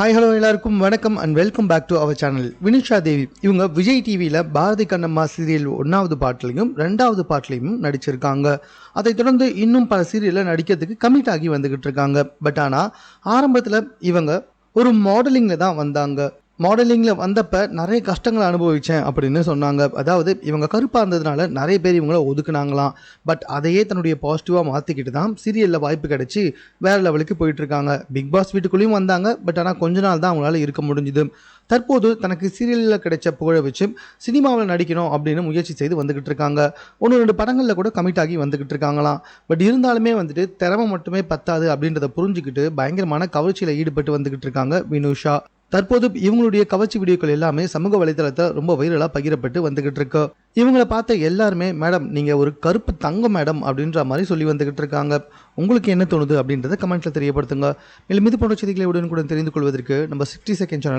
Hi hello எல்லாருக்கும் வணக்கம் and welcome back to our channel Vinisha Devi இவங்க விஜய் டிவியில் பாரதி கண்ணம்மா சீரியல் ஒன்றாவது பாட்டிலையும் ரெண்டாவது பாட்டிலையும் நடிச்சிருக்காங்க. அதைத் தொடர்ந்து இன்னும் பல சீரியலில் நடிக்கிறதுக்கு கமிட் ஆகி வந்துக்கிட்டு இருக்காங்க. பட் ஆனால் ஆரம்பத்தில் இவங்க ஒரு மாடலிங்கில் தான் வந்தாங்க. மாடலிங்கில் வந்தப்போ நிறைய கஷ்டங்களை அனுபவித்தேன் அப்படின்னு சொன்னாங்க. அதாவது இவங்க கருப்பாக இருந்ததுனால நிறைய பேர் இவங்கள ஒதுக்குனாங்களாம். பட் அதையே தன்னுடைய பாசிட்டிவாக மாற்றிக்கிட்டு தான் சீரியலில் வாய்ப்பு கிடச்சி வேறு லெவலுக்கு போயிட்டுருக்காங்க பிக் பாஸ் வீட்டுக்குள்ளேயும் வந்தாங்க. பட் ஆனால் கொஞ்ச நாள் தான் அவங்களால இருக்க முடிஞ்சுது. தற்போது தனக்கு சீரியலில் கிடைச்ச புகழை வச்சு சினிமாவில் நடிக்கணும் அப்படின்னு முயற்சி செய்து வந்துக்கிட்டு இருக்காங்க. ஒன்று ரெண்டு படங்களில் கூட கமிட் ஆகி வந்துக்கிட்டு இருக்காங்களாம். பட் இருந்தாலுமே வந்துட்டு திறமை மட்டுமே பத்தாது அப்படின்றத புரிஞ்சுக்கிட்டு பயங்கரமான கவர்ச்சியில் ஈடுபட்டு வந்துக்கிட்டு இருக்காங்க வினுஷா. தற்போது இவங்களுடைய கவர்ச்சி வீடியோக்கள் எல்லாமே சமூக வலைதளத்தில் ரொம்ப வைரலாக பகிரப்பட்டு வந்துகிட்டு இருக்கு. இவங்களை பார்த்த எல்லாருமே மேடம் நீங்கள் ஒரு கருப்பு தங்கம் மேடம் அப்படின்ற மாதிரி சொல்லி வந்துகிட்டு இருக்காங்க. உங்களுக்கு என்ன தோணுது அப்படின்றத கமெண்ட்டில் தெரியப்படுத்துங்க. மேலும் இது போன்ற செய்திகளை உடனுக்குடன் தெரிந்து கொள்வதற்கு நம்ம சிக்ஸ்டி செகண்ட் சேனலை